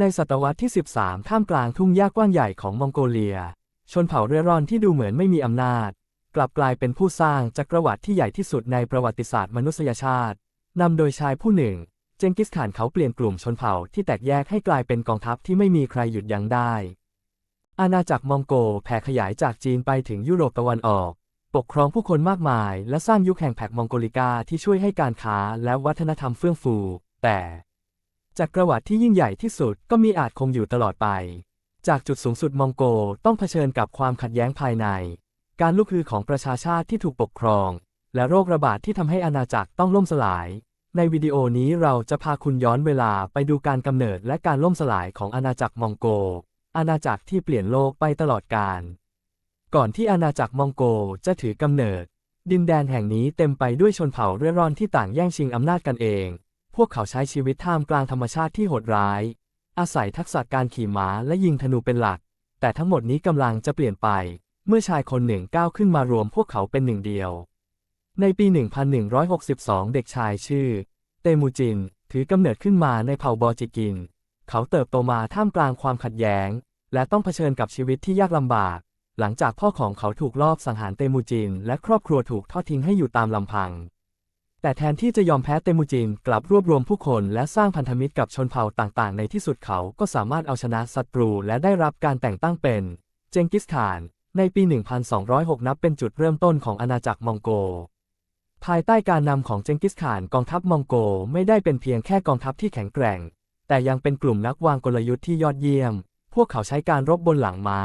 ในศตวรรษที่ 13 ท่ามกลางทุ่งหญ้ากว้างใหญ่ของมองโกเลีย ชนเผ่าเร่ร่อนที่ดูเหมือนไม่มีอำนาจ กลับกลายเป็นผู้สร้างจักรวรรดิที่ใหญ่ที่สุดในประวัติศาสตร์มนุษยชาตินำโดยชายผู้หนึ่ง เจงกิสข่านเขาเปลี่ยนกลุ่มชนเผ่าที่แตกแยกให้กลายเป็นกองทัพที่ไม่มีใครหยุดยั้งได้ อาณาจักรมองโกแผ่ขยายจากจีนไปถึงยุโรปตะวันออก ปกครองผู้คนมากมาย และสร้างยุคแห่งแผกมองโกลิกาที่ช่วยให้การค้าและวัฒนธรรมเฟื่องฟู แต่ จักรวรรดิที่ยิ่งใหญ่ที่สุดก็มีอาจคงอยู่ตลอดไป จากจุดสูงสุดมองโกต้องเผชิญกับความขัดแย้งภายใน การลุกฮือของประชาชาติที่ถูกปกครอง และโรคระบาดที่ทำให้อาณาจักรต้องล่มสลาย ในวิดีโอนี้เราจะพาคุณย้อนเวลาไปดูการกำเนิดและการล่มสลายของอาณาจักรมองโก อาณาจักรที่เปลี่ยนโลกไปตลอดกาลก่อนที่อาณาจักรมองโกจะถือกำเนิด ดินแดนแห่งนี้เต็มไปด้วยชนเผ่าเร่ร่อนที่ต่างแย่งชิงอำนาจกันเอง พวกเขาใช้ชีวิตท่ามกลางธรรมชาติที่โหดร้าย อาศัยทักษะการขี่ม้าและยิงธนูเป็นหลัก แต่ทั้งหมดนี้กำลังจะเปลี่ยนไป เมื่อชายคนหนึ่งก้าวขึ้นมารวมพวกเขาเป็นหนึ่งเดียว ในปี 1162 เด็กชายชื่อ เตมูจิน ถือกำเนิดขึ้นมาในเผ่าบอจิกิน เขาเติบโตมาท่ามกลางความขัดแย้ง และต้องเผชิญกับชีวิตที่ยากลำบาก หลังจากพ่อของเขาถูกลอบสังหารเตมูจิน และครอบครัวถูกทอดทิ้งให้อยู่ตามลำพัง แต่แทนที่จะยอมแพ้เตมูจินกลับรวบรวมผู้คนและสร้างพันธมิตรกับชนเผ่าต่างๆ ในที่สุดเขาก็สามารถเอาชนะศัตรูและได้รับการแต่งตั้งเป็น เจงกิสข่าน ในปี 1206 นับเป็นจุดเริ่มต้นของอาณาจักรมองโก ภายใต้การนำของเจงกิสข่านกองทัพมองโกไม่ได้เป็นเพียงแค่กองทัพที่แข็งแกร่ง แต่ยังเป็นกลุ่มนักวางกลยุทธ์ที่ยอดเยี่ยม พวกเขาใช้การรบบนหลังม้า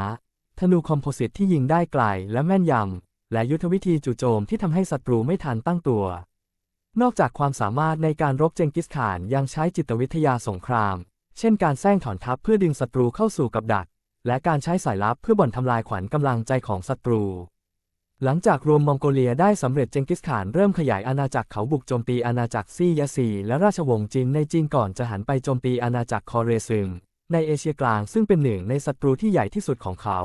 ธนูคอมโพสิตที่ยิงได้ไกลและแม่นยำและยุทธวิธีจู่โจมที่ทำให้ศัตรูไม่ทันตั้งตัว นอกจากความสามารถในการรบเจงกิสข่านยังใช้จิตวิทยาสงคราม เช่นการแซงถอนทัพเพื่อดึงศัตรูเข้าสู่กับดัก และการใช้สายลับเพื่อบ่อนทำลายขวัญกำลังใจของศัตรู หลังจากรวมมองโกเลียได้สำเร็จเจงกิสข่านเริ่มขยายอาณาจักรเขาบุกโจมตีอาณาจักรซี่ยะซีและราชวงศ์จีนในจีนก่อนจะหันไปโจมตีอาณาจักรคอเรซึงในเอเชียกลางซึ่งเป็นหนึ่งในศัตรูที่ใหญ่ที่สุดของเขา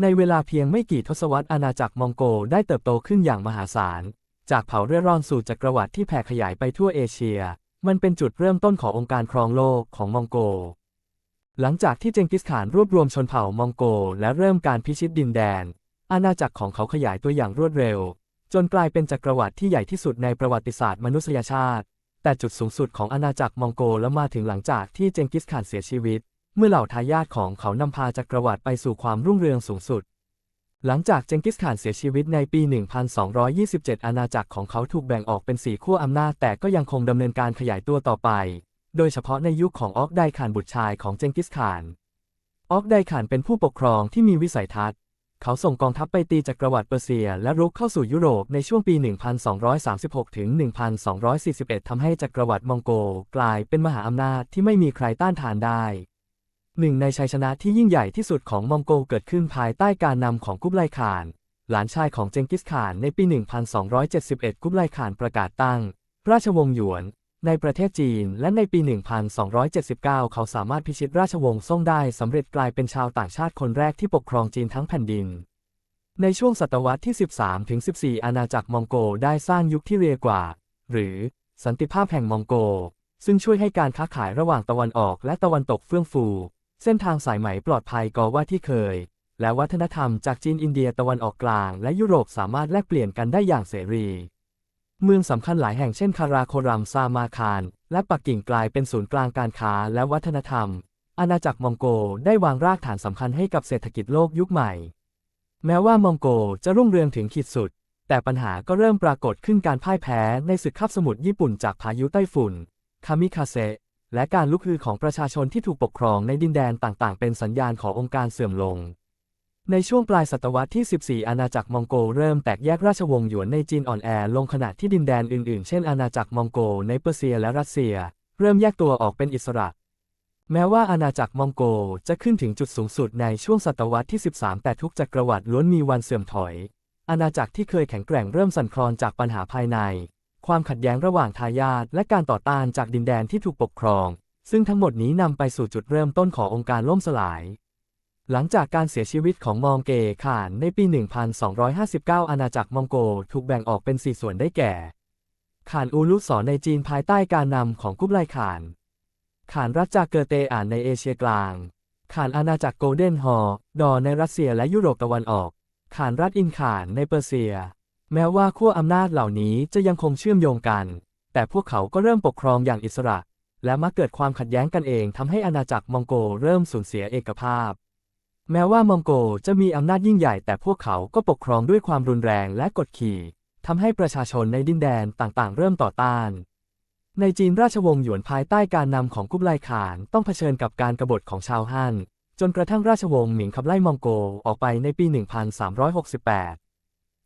ในเวลาเพียงไม่กี่ทศวรรษอาณาจักรมองโกได้เติบโตขึ้นอย่างมหาศาล จากเผ่าเร่ร่อนสู่จักรวรรดิที่แผ่ขยายไปทั่วเอเชีย มันเป็นจุดเริ่มต้นขององค์การครองโลกของมองโก หลังจากที่เจงกิสข่านรวบรวมชนเผ่ามองโก และเริ่มการพิชิตดินแดน อาณาจักรของเขาขยายตัวอย่างรวดเร็ว จนกลายเป็นจักรวรรดิที่ใหญ่ที่สุดในประวัติศาสตร์มนุษยชาติ แต่จุดสูงสุดของอาณาจักรมองโกและมาถึงหลังจากที่เจงกิสข่านเสียชีวิต เมื่อเหล่าทายาทของเขานำพาจักรวรรดิไปสู่ความรุ่งเรืองสูงสุด หลังจากเจงกิสข่านเสียชีวิตในปี 1227 อาณาจักรของเขาถูกแบ่งออกเป็นสี่ขั้วอำนาจแต่ก็ยังคงดำเนินการขยายตัวต่อไป โดยเฉพาะในยุคของออกไดข่านบุตรชายของเจงกิสข่าน ออกไดข่านเป็นผู้ปกครองที่มีวิสัยทัศน์ เขาส่งกองทัพไปตีจักรวรรดิเปอร์เซีย และรุกเข้าสู่ยุโรปในช่วงปี 1236 ถึง 1241 ทำให้จักรวรรดิมองโกลกลายเป็นมหาอำนาจที่ไม่มีใครต้านทานได้ หนึ่งในชัยชนะที่ยิ่งใหญ่ที่สุดของมองโกเกิดขึ้นภายใต้การนำของกุบไลข่าน หลานชายของเจงกิสข่านในปี 1271 กุบไลข่านประกาศตั้ง ราชวงศ์หยวน ในประเทศจีน และในปี 1279 เขาสามารถพิชิตราชวงศ์ซ่งได้สำเร็จกลายเป็นชาวต่างชาติคนแรกที่ปกครองจีนทั้งแผ่นดิน ในช่วงศตวรรษที่ 13 ถึง 14 อาณาจักรมองโกได้สร้างยุคที่เรียกว่า หรือ สันติภาพแห่งมองโก ซึ่งช่วยให้การค้าขายระหว่างตะวันออกและตะวันตกเฟื่องฟู เส้นทางสายไหมปลอดภัยก็ว่าที่เคย และวัฒนธรรมจากจีนอินเดียตะวันออกกลาง และยุโรปสามารถแลกเปลี่ยนกันได้อย่างเสรี เมืองสำคัญหลายแห่งเช่นคาราโครัมซามาคารและปักกิ่งกลายเป็นศูนย์กลางการค้าและวัฒนธรรม อาณาจักรมองโกได้วางรากฐานสำคัญให้กับเศรษฐกิจโลกยุคใหม่ แม้ว่ามองโกจะรุ่งเรืองถึงขีดสุด แต่ปัญหาก็เริ่มปรากฏขึ้นการพ่ายแพ้ในศึกคาบสมุทรญี่ปุ่นจากพายุไต้ฝุ่นคามิคาเซะ และการลุกฮือของประชาชนที่ถูกปกครองในดินแดนต่างๆ เป็นสัญญาณขององค์การเสื่อมลง ในช่วงปลายศตวรรษที่ 14 อาณาจักรมองโกเริ่มแตกแยกราชวงศ์หยวนในจีนอ่อนแอลงขณะที่ดินแดนอื่นๆ เช่นอาณาจักรมองโกในเปอร์เซียและรัสเซีย เริ่มแยกตัวออกเป็นอิสระ แม้ว่าอาณาจักรมองโกจะขึ้นถึงจุดสูงสุดในช่วงศตวรรษที่ 13 แต่ทุกจักรวรรดิล้วนมีวันเสื่อมถอย อาณาจักรที่เคยแข็งแกร่งเริ่มสั่นคลอนจากปัญหาภายใน ความขัดแย้งระหว่างทายาทและการต่อต้านจากดินแดนที่ถูกปกครอง ซึ่งทั้งหมดนี้นำไปสู่จุดเริ่มต้นขององค์การล่มสลาย หลังจากการเสียชีวิตของมองเกข่านในปี 1259 อาณาจักรมองโกถูกแบ่งออกเป็นสี่ส่วนได้แก่ ข่านอูลุสอนในจีนภายใต้การนำของกุบไลข่านขานรัฐจากเกอเตอ่านในเอเชียกลางขานอาณาจักรโกลเด้นฮอร์ดอในรัสเซียและยุโรปตะวันออกขานรัฐอินขานในเปอร์เซีย แม้ว่าขั้วอำนาจเหล่านี้จะยังคงเชื่อมโยงกัน แต่พวกเขาก็เริ่มปกครองอย่างอิสระ และมักเกิดความขัดแย้งกันเองทำให้อาณาจักรมองโกเริ่มสูญเสียเอกภาพ แม้ว่ามองโกจะมีอำนาจยิ่งใหญ่ แต่พวกเขาก็ปกครองด้วยความรุนแรงและกดขี่ทำให้ประชาชนในดินแดนต่างๆ เริ่มต่อต้าน ในจีนราชวงศ์หยวนภายใต้การนำของกุบไลข่านต้องเผชิญกับการกบฏของชาวฮั่นจนกระทั่งราชวงศ์หมิงขับไล่มองโกออกไปในปี 1368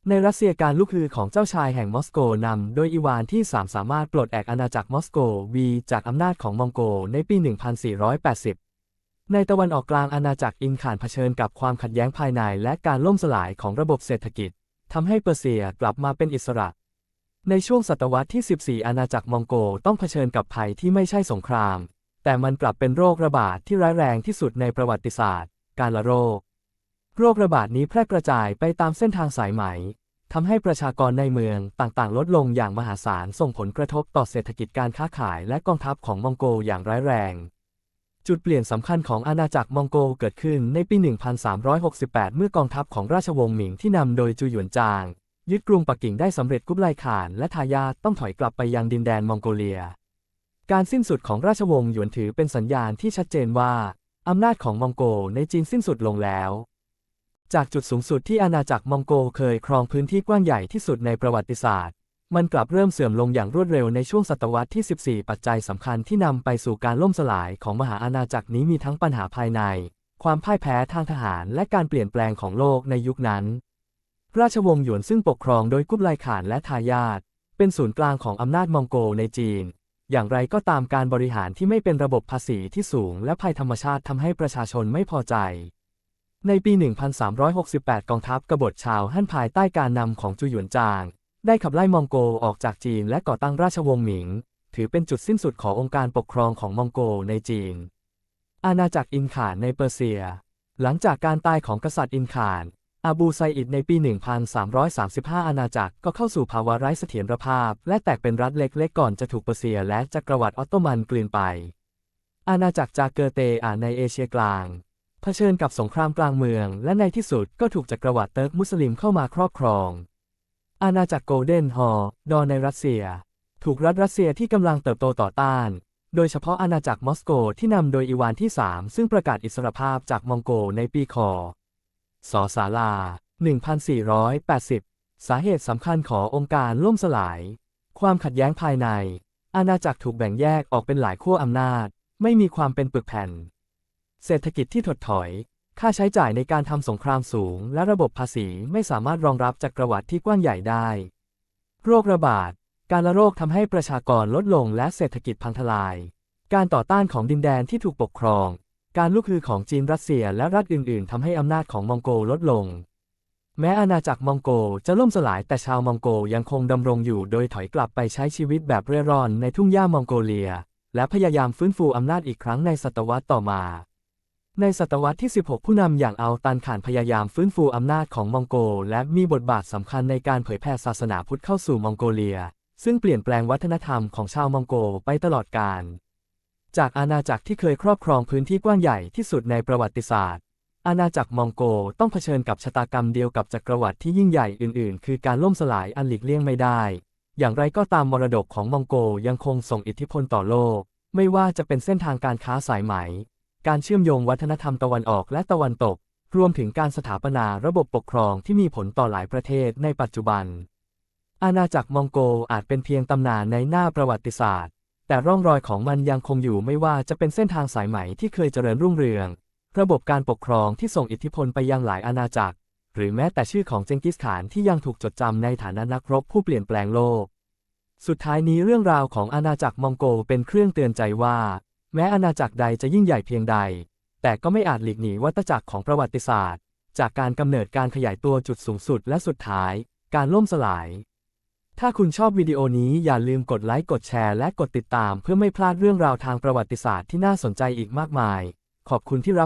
ในรัสเซียการลุกฮือของเจ้าชายแห่งมอสโกนำโดยอีวานที่ 3 สามารถปลดแอกอาณาจักรมอสโกวีจากอำนาจของมองโกในปี 1480 ในตะวันออกกลางอาณาจักรอินข่านเผชิญกับความขัดแย้งภายในและการล่มสลายของระบบเศรษฐกิจทำให้เปอร์เซียกลับมาเป็นอิสระ ในช่วงศตวรรษที่ 14 อาณาจักรมองโกต้องเผชิญกับภัยที่ไม่ใช่สงคราม แต่มันกลับเป็นโรคระบาดที่ร้ายแรงที่สุดในประวัติศาสตร์ การละโรค โรคระบาดนี้แพร่กระจายไปตามเส้นทางสายไหม ทำให้ประชากรในเมืองต่างๆ ลดลงอย่างมหาศาล ส่งผลกระทบต่อเศรษฐกิจการค้าขายและกองทัพของมองโกอย่างร้ายแรง จุดเปลี่ยนสำคัญของอาณาจักรมองโกเกิดขึ้นในปี 1368 เมื่อกองทัพของราชวงศ์หมิงที่นำโดยจูหยวนจาง ยึดกรุงปักกิ่งได้สำเร็จกุบไลข่าน และทายาทต้องถอยกลับไปยังดินแดนมองโกเลีย การสิ้นสุดของราชวงศ์หยวนถือเป็นสัญญาณที่ชัดเจนว่าอำนาจของมองโกในจีนสิ้นสุดลงแล้ว จากจุดสูงสุดที่อาณาจักรมองโกเคยครองพื้นที่กว้างใหญ่ที่สุดในประวัติศาสตร์ มันกลับเริ่มเสื่อมลงอย่างรวดเร็วในช่วงศตวรรษที่ 14 ปัจจัยสำคัญที่นำไปสู่การล่มสลายของมหาอาณาจักรนี้มีทั้งปัญหาภายใน ความพ่ายแพ้ทางทหารและการเปลี่ยนแปลงของโลกในยุคนั้น ราชวงศ์หยวนซึ่งปกครองโดยกุบไลข่านและทายาทเป็นศูนย์กลางของอำนาจมองโกในจีน อย่างไรก็ตามการบริหารที่ไม่เป็นระบบภาษีที่สูง และภัยธรรมชาติทำให้ประชาชนไม่พอใจ ในปี 1368 กองทัพกบฏชาวฮั่นภายใต้การนำของจูหยวนจาง ได้ขับไล่มองโกออกจากจีนและก่อตั้งราชวงศ์หมิง ถือเป็นจุดสิ้นสุดขององค์การปกครองของมองโกในจีน อาณาจักรอินข่านในเปอร์เซีย หลังจากการตายของกษัตริย์อินข่าน อาบูไซอิดในปี 1335 อาณาจักรก็เข้าสู่ภาวะไร้เสถียรภาพ และแตกเป็นรัฐเล็กๆก่อนจะถูกเปอร์เซียและจักรวรรดิออตโตมันกลืนไป อาณาจักรจากเกอเตอ่านในเอเชียกลาง เผชิญกับสงครามกลางเมือง และในที่สุดก็ถูกจักรวรรดิเติร์กมุสลิมเข้ามาครอบครอง อาณาจักรโกลเด้นฮอร์ดอในรัสเซีย ถูกรัฐรัสเซียที่กำลังเติบโตต่อต้าน โดยเฉพาะอาณาจักรมอสโกที่นำโดยอีวานที่ 3 ซึ่งประกาศอิสรภาพจากมองโกในปีคศศาลา 1480 สาเหตุสำคัญขององค์การล่มสลาย ความขัดแย้งภายใน อาณาจักรถูกแบ่งแยกออกเป็นหลายขั้วอำนาจ ไม่มีความเป็นปึกแผ่น เศรษฐกิจที่ถดถอย ค่าใช้จ่ายในการทำสงครามสูง และระบบภาษีไม่สามารถรองรับจักรวรรดิที่กว้างใหญ่ได้ โรคระบาด การละโรคทำให้ประชากรลดลงและเศรษฐกิจพังทลาย การต่อต้านของดินแดนที่ถูกปกครอง การลุกฮือของจีนรัสเซียและรัฐอื่น ๆทำให้อำนาจของมองโกลดลง แม้อาณาจักรมองโกจะล่มสลายแต่ชาวมองโกยังคงดำรงอยู่โดยถอยกลับไปใช้ชีวิตแบบเร่ร่อนในทุ่งหญ้ามองโกเลีย และพยายามฟื้นฟูอำนาจอีกครั้งในศตวรรษต่อมา ในศตวรรษที่ 16 ผู้นำอย่างอัลตันข่านพยายามฟื้นฟูอำนาจของมองโกและมีบทบาทสำคัญในการเผยแผ่ศาสนาพุทธเข้าสู่มองโกเลีย ซึ่งเปลี่ยนแปลงวัฒนธรรมของชาวมองโกไปตลอดกาล จากอาณาจักรที่เคยครอบครองพื้นที่กว้างใหญ่ที่สุดในประวัติศาสตร์ อาณาจักรมองโกต้องเผชิญกับชะตากรรมเดียวกับจักรวรรดิที่ยิ่งใหญ่อื่น ๆ คือการล่มสลายอันหลีกเลี่ยงไม่ได้ อย่างไรก็ตามมรดกของมองโกยังคงส่งอิทธิพลต่อโลก ไม่ว่าจะเป็นเส้นทางการค้าสายไหม การเชื่อมโยงวัฒนธรรมตะวันออกและตะวันตก รวมถึงการสถาปนาระบบปกครองที่มีผลต่อหลายประเทศในปัจจุบัน อาณาจักรมองโกอาจเป็นเพียงตำนานในหน้าประวัติศาสตร์ แต่ร่องรอยของมันยังคงอยู่ไม่ว่าจะเป็นเส้นทางสายไหมที่เคยเจริญรุ่งเรือง ระบบการปกครองที่ส่งอิทธิพลไปยังหลายอาณาจักร หรือแม้แต่ชื่อของเจงกิสข่านที่ยังถูกจดจำในฐานะนักรบผู้เปลี่ยนแปลงโลก สุดท้ายนี้เรื่องราวของอาณาจักรมองโกเป็นเครื่องเตือนใจว่า แม้อาณาจักรใดจะยิ่งใหญ่เพียงใด แต่ก็ไม่อาจหลีกหนีวัฏจักรของประวัติศาสตร์ จากการกำเนิดการขยายตัวจุดสูงสุดและสุดท้าย การล่มสลาย ถ้าคุณชอบวิดีโอนี้อย่าลืมกดไลค์กดแชร์และกดติดตามเพื่อไม่พลาดเรื่องราวทางประวัติศาสตร์ที่น่าสนใจอีกมากมาย ขอบคุณที่รับ